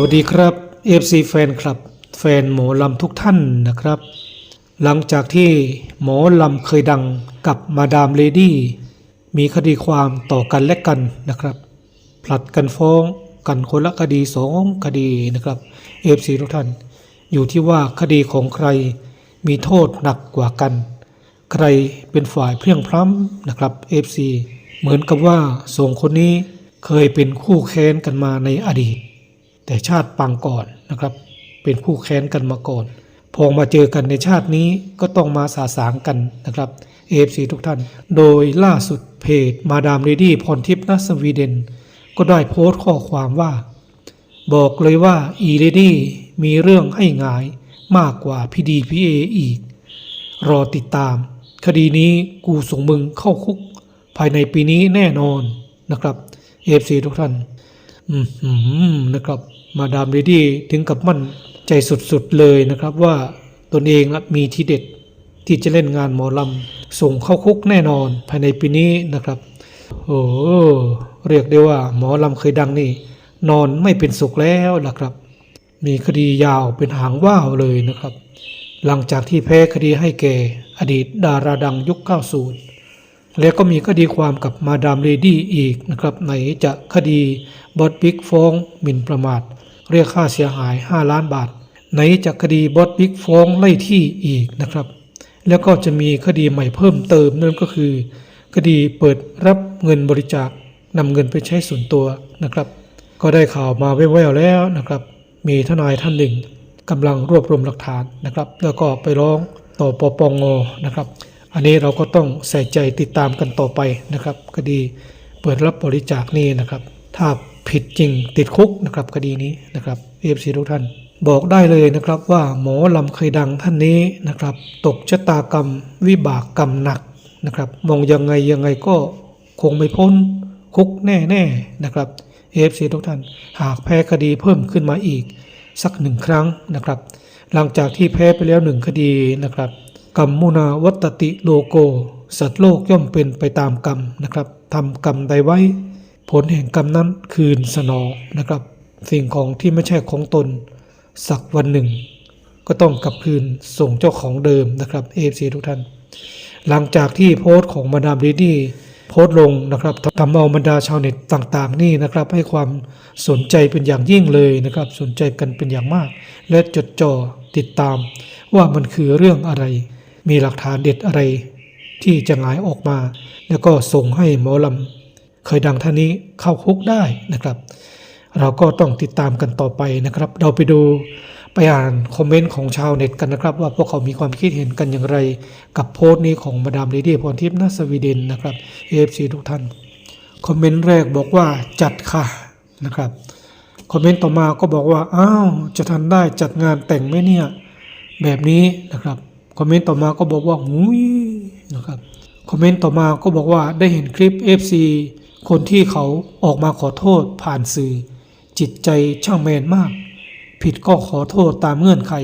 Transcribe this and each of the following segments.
วัสดีครับ FC แฟนคลับ แฟนหมอลำทุกท่านนะครับ หลังจากที่หมอลำเคยดังกับมาดามเลดี้มีคดีความต่อกันและกันนะครับ ผลัดกันฟ้องกันคนละคดีสองคดีนะครับ FC ทุกท่าน อยู่ที่ว่าคดีของใครมีโทษหนักกว่ากัน ใครเป็นฝ่ายเพียงพล้ำนะครับ FC เหมือนกับว่าสองคนนี้เคยเป็นคู่แค้นกันมาในอดีต แต่ชาติปางก่อนนะครับ เป็นคู่แค้นกันมาก่อน พอมาเจอกันในชาตินี้ก็ต้องมาสาสางกันนะครับ AFC ทุกท่าน โดยล่าสุดเพจมาดามเลดี้พรทิพย์นัสวีเดน ก็ได้โพสต์ข้อความว่า บอกเลยว่าอีเลดี้มีเรื่องให้งายมากกว่าพีดีพีเออีก รอติดตาม คดีนี้กูส่งมึงเข้าคุก ภายในปีนี้แน่นอนนะครับ AFC ทุกท่าน อืมนะครับ มาดามเลดี้ถึงกับมั่นใจสุดๆเลยนะครับว่าตนเองมีทีเด็ดที่จะเล่นงานหมอลำส่งเข้าคุกแน่นอนภายในปีนี้นะครับ โอ้เรียกได้ว่าหมอลำเคยดังนี่ นอนไม่เป็นสุขแล้วล่ะครับ มีคดียาวเป็นหางว่าวเลยนะครับ หลังจากที่แพ้คดีให้แก่อดีตดาราดังยุค 90 แล้วก็มีคดีความกับมาดามเลดี้อีกนะครับไหนจะคดีบอสบิ๊กฟ้องหมิ่นประมาท เรียกค่าเสียหาย 5 ล้านบาทไหนจะคดีบอสบิ๊กฟ้องไล่ที่อีกนะครับ แล้วก็จะมีคดีใหม่เพิ่มเติมนั่นก็คือ คดีเปิดรับเงินบริจาคนำเงินไปใช้ส่วนตัวนะครับ ก็ได้ข่าวมาแว่วๆแล้วนะครับ มีทนายท่านหนึ่งกำลังรวบรวมหลักฐานนะครับ แล้วก็ไปร้องต่อปปงนะครับ อันนี้เราก็ต้องใส่ใจติดตามกันต่อไปนะครับ คดีเปิดรับบริจาคนี่นะครับ ถ้า ผิดจริงติดคุกนะครับคดีนี้นะครับเอฟซีทุกท่าน บอกได้เลยนะครับว่าหมอลำเคยดังท่านนี้นะครับ ตกชะตากรรม วิบากกรรมหนักนะครับ มองยังไงยังไงก็คงไม่พ้นคุกแน่ๆนะครับเอฟซีทุกท่าน หากแพ้คดีเพิ่มขึ้นมาอีก สักหนึ่งครั้งนะครับ หลังจากที่แพ้ไปแล้วหนึ่งคดีนะครับกรรมมุนาวัตติโลโก สัตว์โลกย่อมเป็นไปตามกรรมนะครับทำกรรมใดไว้ ผลแห่งกรรมนั้นคืนสนองนะครับ สิ่งของที่ไม่ใช่ของตน สักวันหนึ่ง ก็ต้องกลับคืนส่งเจ้าของเดิมนะครับเอฟซีทุกท่าน หลังจากที่โพสต์ของมาดามเลดี้โพสต์ลงนะครับทำเอาบรรดาชาวเน็ตต่างๆ นี่นะครับ ให้ความสนใจเป็นอย่างยิ่งเลยนะครับ สนใจกันเป็นอย่างมาก และจดจ่อติดตาม ว่ามันคือเรื่องอะไร มีหลักฐานเด็ดอะไร ที่จะหงายออกมา แล้วก็ส่งให้หมอลำ เคยดังท่านนี้เข้าคุกได้นะครับ เราก็ต้องติดตามกันต่อไปนะครับ เราไปดูไปอ่านคอมเมนต์ของชาวเน็ตกันนะครับ ว่าพวกเขามีความคิดเห็นกันอย่างไร กับโพสต์นี้ของมาดามเลดี้พรทิพย์นสวีเดนนะครับ AFC ทุกท่านคอมเมนต์แรกบอกว่าจัดค่ะนะครับคอมเมนต์ต่อมาก็บอกว่าอ้าวจะทันได้จัดงานแต่งไหมเนี่ยแบบนี้นะครับคอมเมนต์ต่อมาก็บอกว่าหุยนะครับคอมเมนต์ต่อมาก็บอกว่าได้เห็นคลิป FC คนที่เขาออกมาขอโทษผ่านสื่อ จิตใจช่างแมนมาก ผิดก็ขอโทษตามเงื่อนไข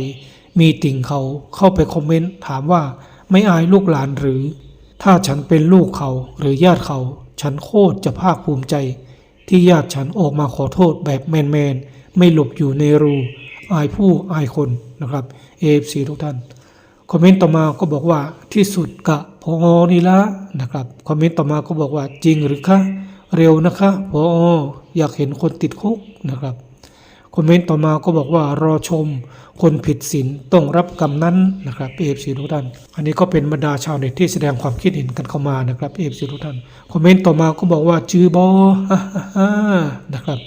มีติ่งเขาเข้าไปคอมเมนต์ถามว่าไม่อายลูกหลานหรือ ถ้าฉันเป็นลูกเขาหรือญาติเขา ฉันโคตรจะภาคภูมิใจ ที่ญาติฉันออกมาขอโทษแบบแมนๆไม่หลบอยู่ในรู อายผู้อายคนนะครับ AFC ทุกท่านคอมเมนต์ต่อมาก็บอกว่าที่สุดกะพอนี่ละนะครับคอมเมนต์ต่อมาก็บอกว่าจริงหรือคะ เร็วนะคะพออยากเห็นคนติดคุกนะครับ คอมเมนต์ต่อมาก็บอกว่ารอชม คนผิดศีลต้องรับกรรมนั้นนะครับเอฟซีทุกท่าน อันนี้ก็เป็นบรรดาชาวเน็ตที่แสดงความคิดเห็นกันเข้ามานะครับเอฟซีทุกท่าน คอมเมนต์ต่อมาก็บอกว่าจือบอนะครับ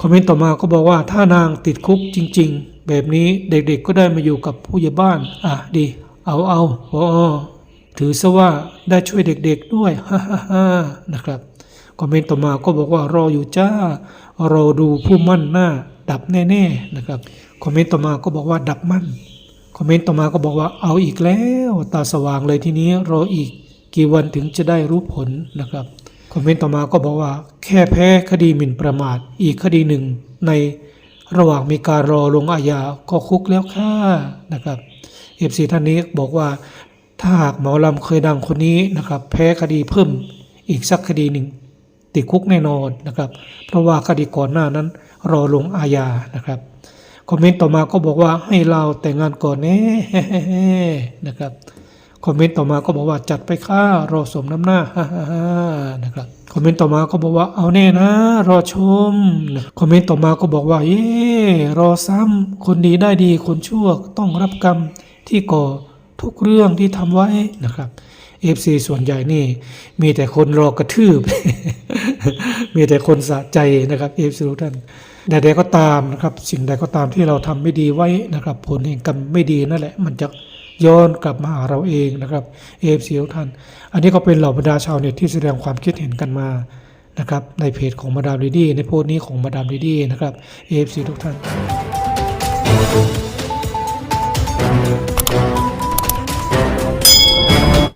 คอมเมนต์ต่อมาก็บอกว่าถ้านางติดคุกจริง ๆ แบบนี้เด็กๆก็ได้มาอยู่กับผู้ใหญ่บ้าน อะดี เอาเอาพอถือซะว่าได้ช่วยเด็กๆด้วยนะครับ คอมเมนต์ต่อมาก็บอกว่ารออยู่จ้ารอดูผู้มั่นหน้า ดับแน่ๆนะครับคอมเมนต์ต่อมาก็บอกว่าดับมั่นคอมเมนต์ต่อมาก็บอกว่าเอาอีกแล้วตาสว่างเลยทีนี้รออีกกี่วันถึงจะได้รู้ผลนะครับคอมเมนต์ต่อมาก็บอกว่า แค่แพ้คดีหมิ่นประมาท อีกคดีหนึ่งในระหว่างมีการรอลงอาญาก็คุกแล้วค่ะนะครับเอฟซีท่านนี้บอกว่าถ้าหากหมอลำเคยดังคนนี้นะครับ แพ้คดีเพิ่มอีกสักคดีหนึ่ง ติดคุกแน่นอนนะครับ เพราะว่าคดีก่อนหน้านั้นรอลงอาญานะครับคอมเมนต์ต่อมาก็บอกว่าให้เราแต่งงานก่อนแน่นะครับคอมเมนต์ต่อมาก็บอกว่าจัดไปค่ารอสมน้ำหน้านะครับคอมเมนต์ต่อมาก็บอกว่าเอาแน่นะ รอชมนะคอมเมนต์ต่อมาก็บอกว่าเย่รอซ้ำคนดีได้ดีคนชั่วต้องรับกรรมที่ก่อทุกเรื่องที่ทำไว้นะครับ FC ส่วนใหญ่นี่ มีแต่คนรอกระทืบ มีแต่คนสะใจนะครับ FC ทุกท่านใดๆก็ตามนะครับ สิ่งใดก็ตามที่เราทำไม่ดีไว้นะครับ ผลแห่งกรรมไม่ดีนั่นแหละ มันจะย้อนกลับมาหาเราเองนะครับ FC ทุกท่าน อันนี้ก็เป็นเหล่าบรรดาชาวเน็ตที่แสดงความคิดเห็นกันมานะครับในเพจของมาดามลีดี้ในโพสต์นี้ของมาดามลีดี้นะครับ AFC ทุกท่าน